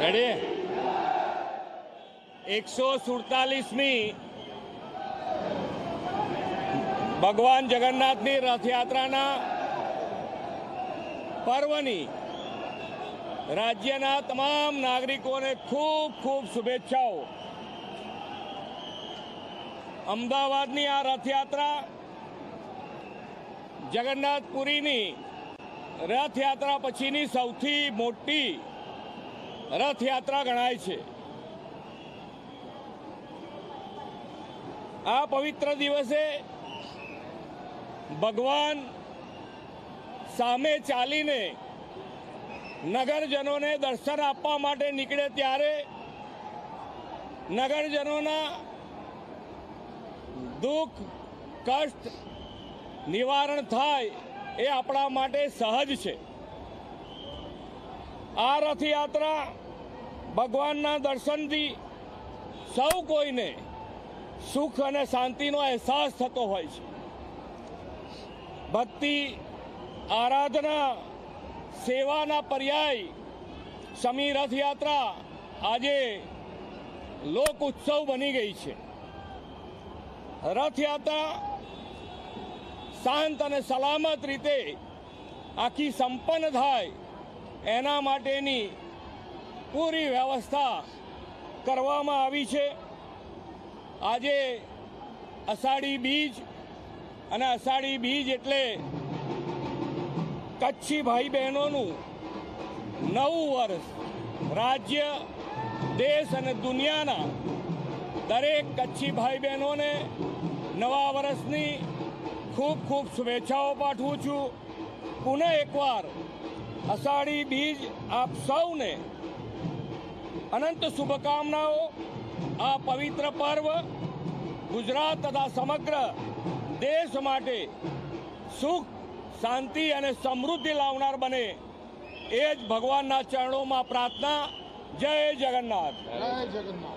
Ready એકસો સુડતાલીસમી ભગવાન જગન્નાથની રથયાત્રાના પર્વની રાજ્યના તમામ નાગરિકોને ખૂબ ખૂબ શુભેચ્છાઓ. અમદાવાદની આ રથયાત્રા જગન્નાથપુરીની રથયાત્રા પછીની સૌથી મોટી રથયાત્રા ગણાય છે. આ પવિત્ર દિવસે ભગવાન સામે ચાલીને નગરજનોને દર્શન આપવા માટે નીકળે ત્યારે નગરજનોના દુઃખ, કષ્ટ, નિવારણ થાય એ આપણા માટે સહજ છે. આ રથયાત્રા ભગવાનના દર્શનથી સૌ કોઈને સુખ અને શાંતિનો અહેસાસ થતો હોય છે. ભક્તિ, આરાધના, સેવાના પર્યાય સમી રથયાત્રા આજે લોક ઉત્સવ બની ગઈ છે. રથયાત્રા શાંત અને સલામત રીતે આખી સંપન્ન થાય એના માટેની પૂરી વ્યવસ્થા કરવામાં આવી છે. આજે અષાઢી બીજ અને અષાઢી બીજ એટલે કચ્છી ભાઈ બહેનોનું નવું વર્ષ. રાજ્ય, દેશ અને દુનિયાના દરેક કચ્છી ભાઈ બહેનોને નવા વર્ષની ખૂબ ખૂબ શુભેચ્છાઓ પાઠવું છું. પુનઃ એકવાર અષાઢી બીજ આપ સૌને અનંત શુભકામનાઓ. આ પવિત્ર પર્વ ગુજરાત તથા સમગ્ર દેશ માટે સુખ, શાંતિ અને સમૃદ્ધિ લાવનાર બને. એ જ ભગવાનના ચરણોમાં પ્રાર્થના. જય જગન્નાથ. જય જગન્નાથ.